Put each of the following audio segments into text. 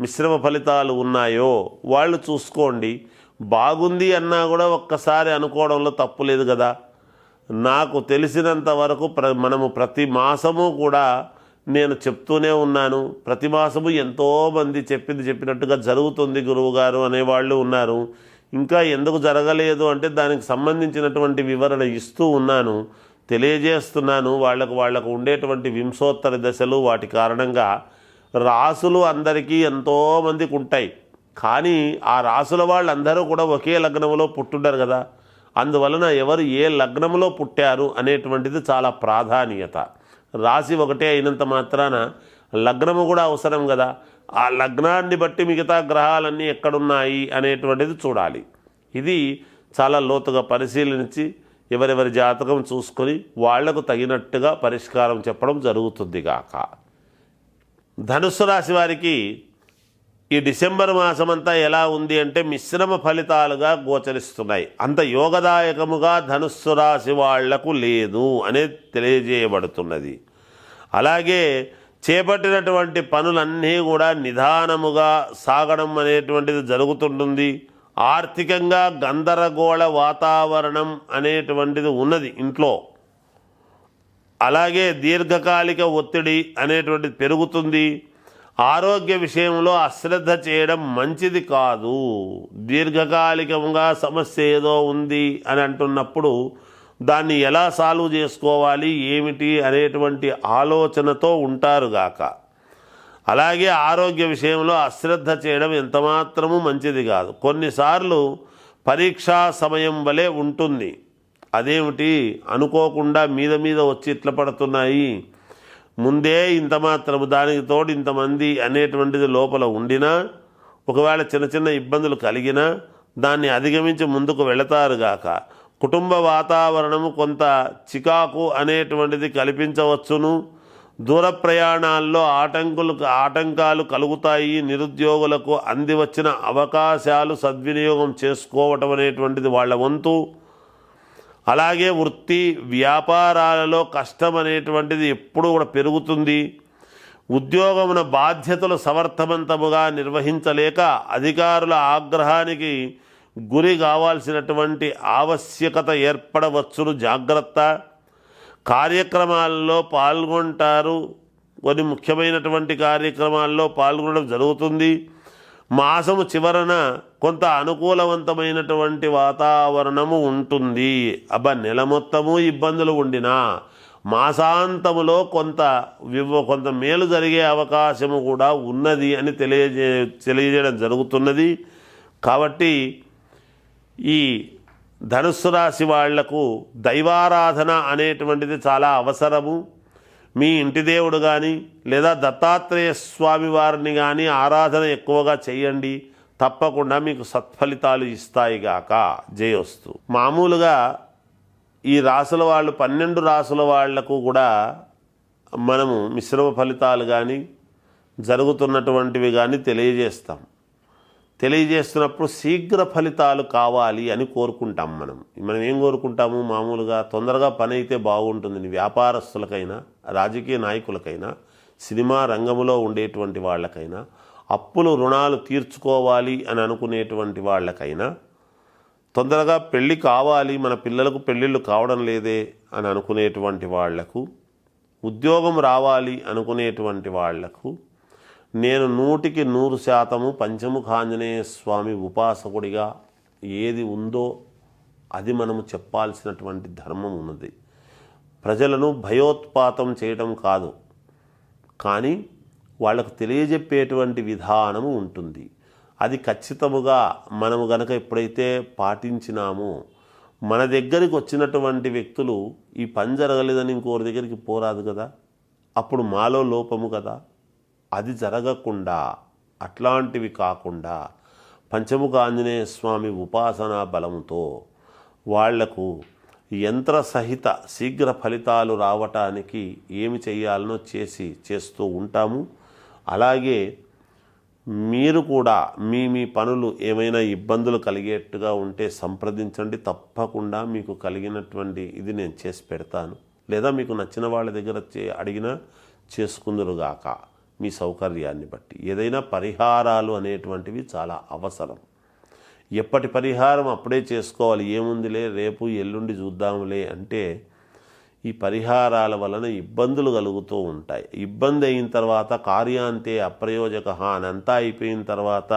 మిశ్రమ ఫలితాలు ఉన్నాయో వాళ్ళు చూసుకోండి. బాగుంది అన్నా కూడా ఒక్కసారి అనుకోవడంలో తప్పు లేదు కదా. నాకు తెలిసినంత వరకు ప్ర మనము ప్రతి మాసము కూడా నేను చెప్తూనే ఉన్నాను. ప్రతి మాసము ఎంతోమంది చెప్పింది చెప్పినట్టుగా జరుగుతుంది గురువుగారు అనేవాళ్ళు ఉన్నారు. ఇంకా ఎందుకు జరగలేదు అంటే దానికి సంబంధించినటువంటి వివరణ ఇస్తూ ఉన్నాను. తెలియజేస్తున్నాను. వాళ్ళకు వాళ్ళకు ఉండేటువంటి వింశోత్తర దశలు వాటి కారణంగా రాసులు అందరికీ ఎంతోమందికి ఉంటాయి కానీ ఆ రాసుల వాళ్ళందరూ కూడా ఒకే లగ్నంలో పుట్టుండరు కదా. అందువలన ఎవరు ఏ లగ్నంలో పుట్టారు అనేటువంటిది చాలా ప్రాధాన్యత. రాశి ఒకటే అయినంత మాత్రాన లగ్నము కూడా అవసరం కదా. ఆ లగ్నాన్ని బట్టి మిగతా గ్రహాలన్నీ ఎక్కడున్నాయి అనేటువంటిది చూడాలి. ఇది చాలా లోతుగా పరిశీలించి ఎవరెవరి జాతకం చూసుకొని వాళ్ళకు తగినట్టుగా పరిష్కారం చెప్పడం జరుగుతుంది గాక. ధనుస్సు రాశి వారికి ఈ డిసెంబర్ మాసమంతా ఎలా ఉంది అంటే మిశ్రమ ఫలితాలుగా గోచరిస్తున్నాయి. అంత యోగదాయకముగా ధనుస్సు రాశి వాళ్ళకు లేదు అనేది తెలియజేయబడుతున్నది. అలాగే చేపట్టినటువంటి పనులన్నీ కూడా నిదానముగా సాగడం అనేటువంటిది జరుగుతుంటుంది. ఆర్థికంగా గందరగోళ వాతావరణం అనేటువంటిది ఉన్నది ఇంట్లో. అలాగే దీర్ఘకాలిక ఒత్తిడి అనేటువంటిది పెరుగుతుంది. ఆరోగ్య విషయంలో అశ్రద్ధ చేయడం మంచిది కాదు. దీర్ఘకాలికంగా సమస్య ఏదో ఉంది అని అంటున్నప్పుడు దాన్ని ఎలా సాల్వ్ చేసుకోవాలి ఏమిటి అనేటువంటి ఆలోచనతో ఉంటారుగాక అలాగే ఆరోగ్య విషయంలో అశ్రద్ధ చేయడం ఎంతమాత్రము మంచిది కాదు. కొన్నిసార్లు పరీక్షా సమయం వలె ఉంటుంది. అదేమిటి? అనుకోకుండా మీద మీద వచ్చి ఇట్ల పడుతున్నాయి. ముందే ఇంత మాత్రము దానికి తోడు ఇంతమంది అనేటువంటిది లోపల ఉండినా ఒకవేళ చిన్న చిన్న ఇబ్బందులు కలిగినా దాన్ని అధిగమించి ముందుకు వెళతారుగాక కుటుంబ వాతావరణము కొంత చికాకు అనేటువంటిది కల్పించవచ్చును. దూర ప్రయాణాల్లో ఆటంకులు ఆటంకాలు కలుగుతాయి. నిరుద్యోగులకు అంది వచ్చిన అవకాశాలు సద్వినియోగం చేసుకోవటం అనేటువంటిది వాళ్ళ వంతు. అలాగే వృత్తి వ్యాపారాలలో కష్టం అనేటువంటిది ఎప్పుడూ కూడా పెరుగుతుంది. ఉద్యోగమున బాధ్యతలు సమర్థవంతముగా నిర్వహించలేక అధికారుల ఆగ్రహానికి గురి కావాల్సినటువంటి ఆవశ్యకత ఏర్పడవచ్చును జాగ్రత్త. కార్యక్రమాల్లో పాల్గొంటారు. కొన్ని ముఖ్యమైనటువంటి కార్యక్రమాల్లో పాల్గొనడం జరుగుతుంది. మాసము చివరన కొంత అనుకూలవంతమైనటువంటి వాతావరణము ఉంటుంది. అబ్బా నెల మొత్తము ఇబ్బందులు ఉండినా మాసాంతములో కొంత వివ కొంత మేలు జరిగే అవకాశము కూడా ఉన్నది అని తెలియజే తెలియజేయడం జరుగుతున్నది. కాబట్టి ఈ ధనుస్సు రాశి వాళ్ళకు దైవారాధన అనేటువంటిది చాలా అవసరము. మీ ఇంటి దేవుడు కానీ లేదా దత్తాత్రేయ స్వామి వారిని కానీ ఆరాధన ఎక్కువగా చేయండి. తప్పకుండా మీకు సత్ఫలితాలు ఇస్తాయి గాక. జయొస్తు. మామూలుగా ఈ రాసుల వాళ్ళు పన్నెండు రాసుల వాళ్ళకు కూడా మనము మిశ్రమ ఫలితాలు కానీ జరుగుతున్నటువంటివి కానీ తెలియజేస్తాం. తెలియజేస్తున్నప్పుడు శీఘ్ర ఫలితాలు కావాలి అని కోరుకుంటాం మనం. మనం ఏం కోరుకుంటాము? మామూలుగా తొందరగా పని అయితే బాగుంటుంది వ్యాపారస్తులకైనా రాజకీయ నాయకులకైనా సినిమా రంగంలో ఉండేటువంటి వాళ్ళకైనా అప్పులు రుణాలు తీర్చుకోవాలి అని అనుకునేటువంటి వాళ్ళకైనా తొందరగా పెళ్ళి కావాలి మన పిల్లలకు పెళ్ళిళ్ళు కావడం లేదే అని అనుకునేటువంటి వాళ్ళకు ఉద్యోగం రావాలి అనుకునేటువంటి వాళ్ళకు నేను నూటికి నూరు శాతము పంచముఖాంజనేయ స్వామి ఉపాసకుడిగా ఏది ఉందో అది మనము చెప్పాల్సినటువంటి ధర్మం ఉన్నది. ప్రజలను భయోత్పాతం చేయటం కాదు. కానీ వాళ్ళకు తెలియజెప్పేటువంటి విధానము ఉంటుంది. అది ఖచ్చితముగా మనము గనక ఎప్పుడైతే పాటించినామో మన దగ్గరికి వచ్చినటువంటి వ్యక్తులు ఈ పని జరగలేదని ఇంకోరి దగ్గరికి పోరాదు కదా? అప్పుడు మాలో లోపము కదా? అది జరగకుండా అట్లాంటివి కాకుండా పంచముఖ ఆంజనేయ స్వామి ఉపాసనా బలముతో వాళ్ళకు యంత్ర సహిత శీఘ్ర ఫలితాలు రావటానికి ఏమి చేయాలనో చేసి చేస్తూ ఉంటాము. అలాగే మీరు కూడా మీ మీ పనులు ఏమైనా ఇబ్బందులు కలిగేట్టుగా ఉంటే సంప్రదించండి. తప్పకుండా మీకు కలిగినటువంటి ఇది నేను చేసి పెడతాను. లేదా మీకు నచ్చిన వాళ్ళ దగ్గర అడిగినా చేసుకుందరుగాక. మీ సౌకర్యాన్ని బట్టి. ఏదైనా పరిహారాలు అనేటువంటివి చాలా అవసరం. ఎప్పటి పరిహారం అప్పుడే చేసుకోవాలి. ఏముందిలే రేపు ఎల్లుండి చూద్దాంలే అంటే ఈ పరిహారాల వలన ఇబ్బందులు కలుగుతూ ఉంటాయి. ఇబ్బంది అయిన తర్వాత కార్యాంతే అప్రయోజక అనంతా అయిపోయిన తర్వాత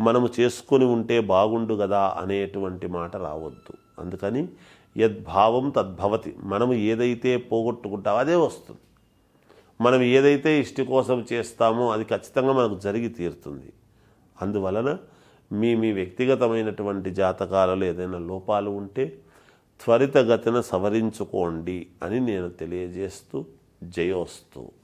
మనము చేసుకొని ఉంటే బాగుండు కదా అనేటువంటి మాట రావద్దు. అందుకని యద్భావం తద్భవతి. మనము ఏదైతే పోగొట్టుకుంటామో అదే వస్తుంది. మనం ఏదైతే ఇష్టి కోసం చేస్తామో అది ఖచ్చితంగా మనకు జరిగి తీరుతుంది. అందువలన మీ మీ వ్యక్తిగతమైనటువంటి జాతకాలలో ఏదైనా లోపాలు ఉంటే త్వరితగతిన సవరించుకోండి అని నేను తెలియజేస్తూ జయోస్తు.